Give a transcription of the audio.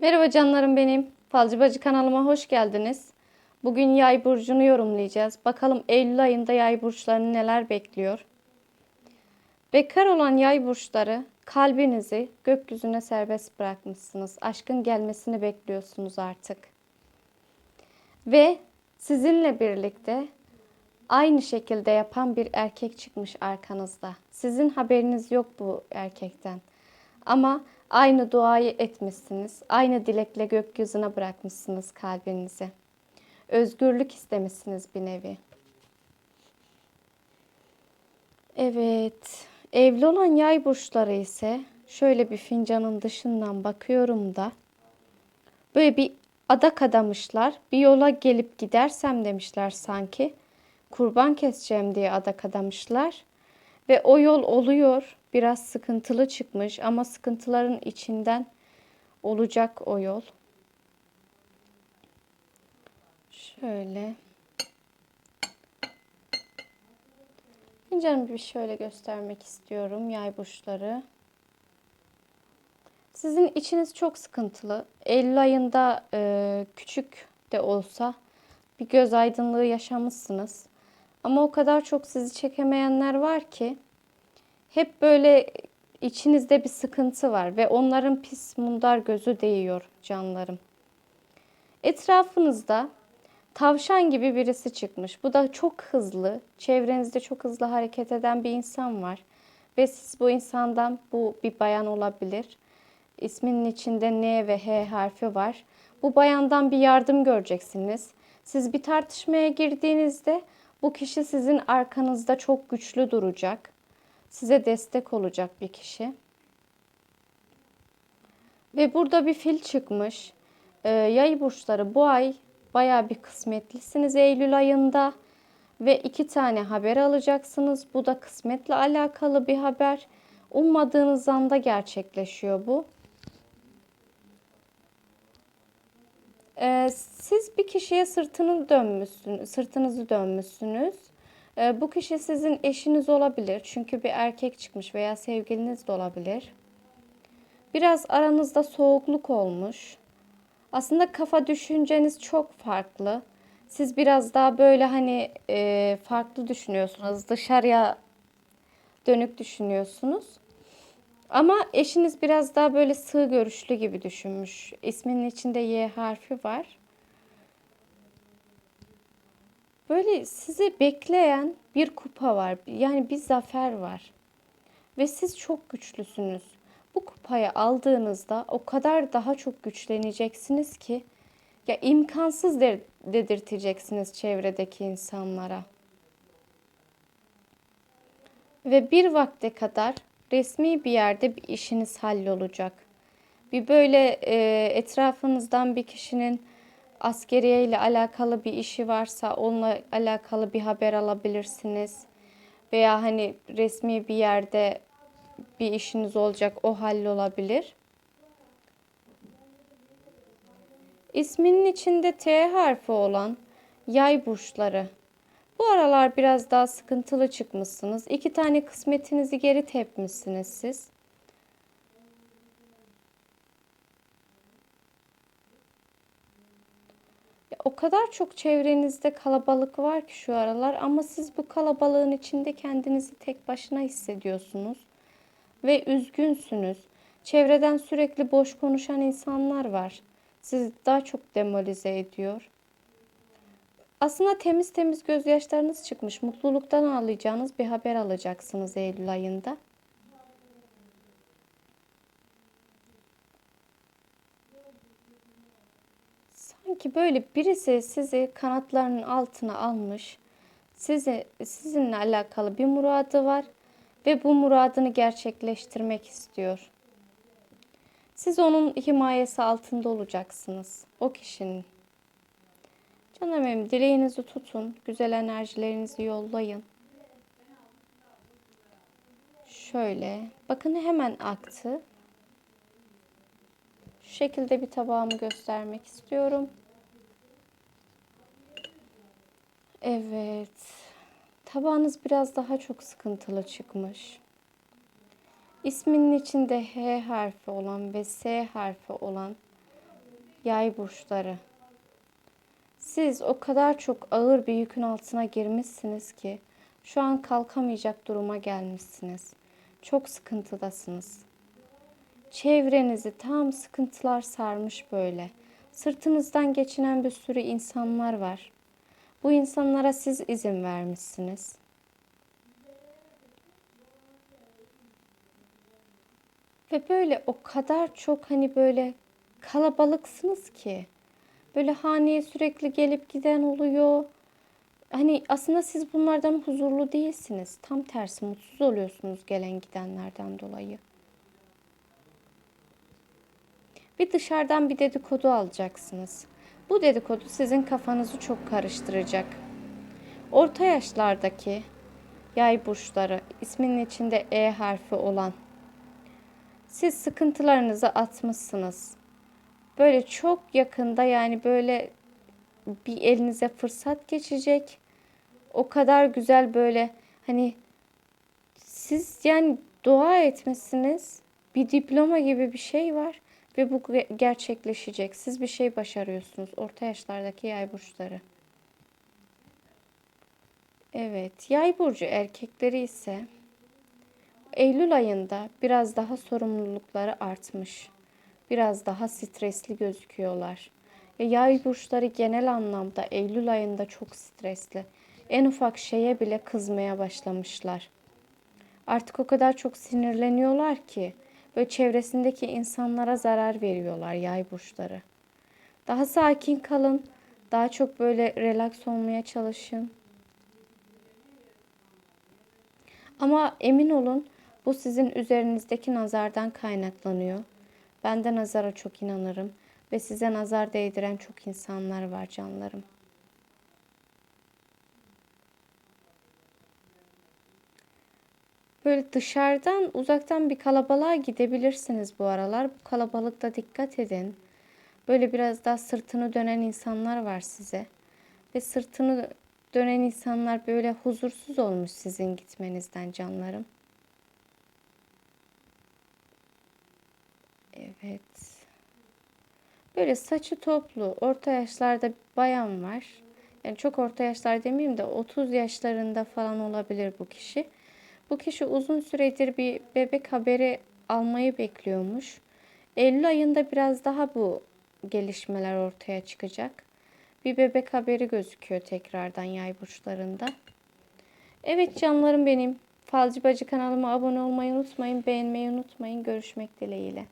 Merhaba canlarım benim. Falcı Bacı kanalıma hoş geldiniz. Bugün yay burcunu yorumlayacağız. Bakalım Eylül ayında yay burçlarını neler bekliyor. Bekar olan yay burçları kalbinizi gökyüzüne serbest bırakmışsınız. Aşkın gelmesini bekliyorsunuz artık. Ve sizinle birlikte aynı şekilde yapan bir erkek çıkmış arkanızda. Sizin haberiniz yok bu erkekten. Ama aynı duayı etmişsiniz. Aynı dilekle gökyüzüne bırakmışsınız kalbinizi. Özgürlük istemişsiniz bir nevi. Evet. Evli olan yay burçları ise şöyle bir fincanın dışından bakıyorum da böyle bir adak adamışlar. Bir yola gelip gidersem demişler sanki. Kurban keseceğim diye adak adamışlar. Ve o yol oluyor. Biraz sıkıntılı çıkmış ama sıkıntıların içinden olacak o yol. Şöyle. Fincanımı bir şöyle göstermek istiyorum yay burçları. Sizin içiniz çok sıkıntılı. Eylül ayında e, küçük de olsa bir göz aydınlığı yaşamışsınız. Ama o kadar çok sizi çekemeyenler var ki hep böyle içinizde bir sıkıntı var ve onların pis mundar gözü değiyor canlarım. Etrafınızda tavşan gibi birisi çıkmış. Bu da çok hızlı, çevrenizde çok hızlı hareket eden bir insan var. Ve siz bu insandan, bu bir bayan olabilir. İsminin içinde N ve H harfi var. Bu bayandan bir yardım göreceksiniz. Siz bir tartışmaya girdiğinizde bu kişi sizin arkanızda çok güçlü duracak. Size destek olacak bir kişi. Ve burada bir fil çıkmış. Ee, yay burçları bu ay baya bir kısmetlisiniz Eylül ayında. Ve iki tane haber alacaksınız. Bu da kısmetle alakalı bir haber. Ummadığınız anda gerçekleşiyor bu. Ee, siz bir kişiye sırtını dönmüşsünüz, sırtınızı dönmüşsünüz. Ee, bu kişi sizin eşiniz olabilir. Çünkü bir erkek çıkmış veya sevgiliniz de olabilir. Biraz aranızda soğukluk olmuş. Aslında kafa düşünceniz çok farklı. Siz biraz daha böyle hani e, farklı düşünüyorsunuz. Dışarıya dönük düşünüyorsunuz. Ama eşiniz biraz daha böyle sığ görüşlü gibi düşünmüş. İsminin içinde Y harfi var. Böyle sizi bekleyen bir kupa var. Yani bir zafer var. Ve siz çok güçlüsünüz. Bu kupayı aldığınızda o kadar daha çok güçleneceksiniz ki ya imkansız de dedirteceksiniz çevredeki insanlara. Ve bir vakte kadar resmi bir yerde bir işiniz hallolacak. Bir böyle e, etrafınızdan bir kişinin askeriye ile alakalı bir işi varsa onunla alakalı bir haber alabilirsiniz. Veya hani resmi bir yerde bir işiniz olacak o hallolabilir. İsminin içinde T harfi olan yay burçları. Bu aralar biraz daha sıkıntılı çıkmışsınız. İki tane kısmetinizi geri tepmişsiniz siz. O kadar çok çevrenizde kalabalık var ki şu aralar ama siz bu kalabalığın içinde kendinizi tek başına hissediyorsunuz ve üzgünsünüz. Çevreden sürekli boş konuşan insanlar var. Sizi daha çok demolize ediyor. Aslında temiz temiz gözyaşlarınız çıkmış. Mutluluktan ağlayacağınız bir haber alacaksınız Eylül ayında. Sanki böyle birisi sizi kanatlarının altına almış. Sizi, sizinle alakalı bir muradı var ve bu muradını gerçekleştirmek istiyor. Siz onun himayesi altında olacaksınız. O kişinin. Canım benim dileğinizi tutun. Güzel enerjilerinizi yollayın. Şöyle. Bakın hemen aktı. Şu şekilde bir tabağımı göstermek istiyorum. Evet. Tabağınız biraz daha çok sıkıntılı çıkmış. İsminin içinde H harfi olan ve S harfi olan Yay burçları. Siz o kadar çok ağır bir yükün altına girmişsiniz ki şu an kalkamayacak duruma gelmişsiniz. Çok sıkıntıdasınız. Çevrenizi tam sıkıntılar sarmış böyle. Sırtınızdan geçinen bir sürü insanlar var. Bu insanlara siz izin vermişsiniz. Ve böyle o kadar çok hani böyle kalabalıksınız ki. Böyle haneye sürekli gelip giden oluyor. Hani aslında siz bunlardan huzurlu değilsiniz. Tam tersi mutsuz oluyorsunuz gelen gidenlerden dolayı. Bir dışarıdan bir dedikodu alacaksınız. Bu dedikodu sizin kafanızı çok karıştıracak. Orta yaşlardaki yay burçları isminin içinde E harfi olan siz sıkıntılarınızı atmışsınız. Böyle çok yakında yani böyle bir elinize fırsat geçecek. O kadar güzel böyle hani siz yani dua etmişsiniz. Bir diploma gibi bir şey var ve bu ge- gerçekleşecek. Siz bir şey başarıyorsunuz. Orta yaşlardaki yay burçları. Evet, yay burcu erkekleri ise Eylül ayında biraz daha sorumlulukları artmış. Biraz daha stresli gözüküyorlar. E, yay burçları genel anlamda Eylül ayında çok stresli. En ufak şeye bile kızmaya başlamışlar. Artık o kadar çok sinirleniyorlar ki böyle çevresindeki insanlara zarar veriyorlar yay burçları. Daha sakin kalın. Daha çok böyle relax olmaya çalışın. Ama emin olun bu sizin üzerinizdeki nazardan kaynaklanıyor. Ben de nazara çok inanırım ve size nazar değdiren çok insanlar var canlarım. Böyle dışarıdan uzaktan bir kalabalığa gidebilirsiniz bu aralar. Bu kalabalıkta dikkat edin. Böyle biraz daha sırtını dönen insanlar var size. Ve sırtını dönen insanlar böyle huzursuz olmuş sizin gitmenizden canlarım. Evet. Böyle saçı toplu, orta yaşlarda bir bayan var. Yani çok orta yaşlar demeyeyim de 30 yaşlarında falan olabilir bu kişi. Bu kişi uzun süredir bir bebek haberi almayı bekliyormuş. Eylül ayında biraz daha bu gelişmeler ortaya çıkacak. Bir bebek haberi gözüküyor tekrardan yay burçlarında. Evet canlarım benim. Falcı Bacı kanalıma abone olmayı unutmayın, beğenmeyi unutmayın. Görüşmek dileğiyle.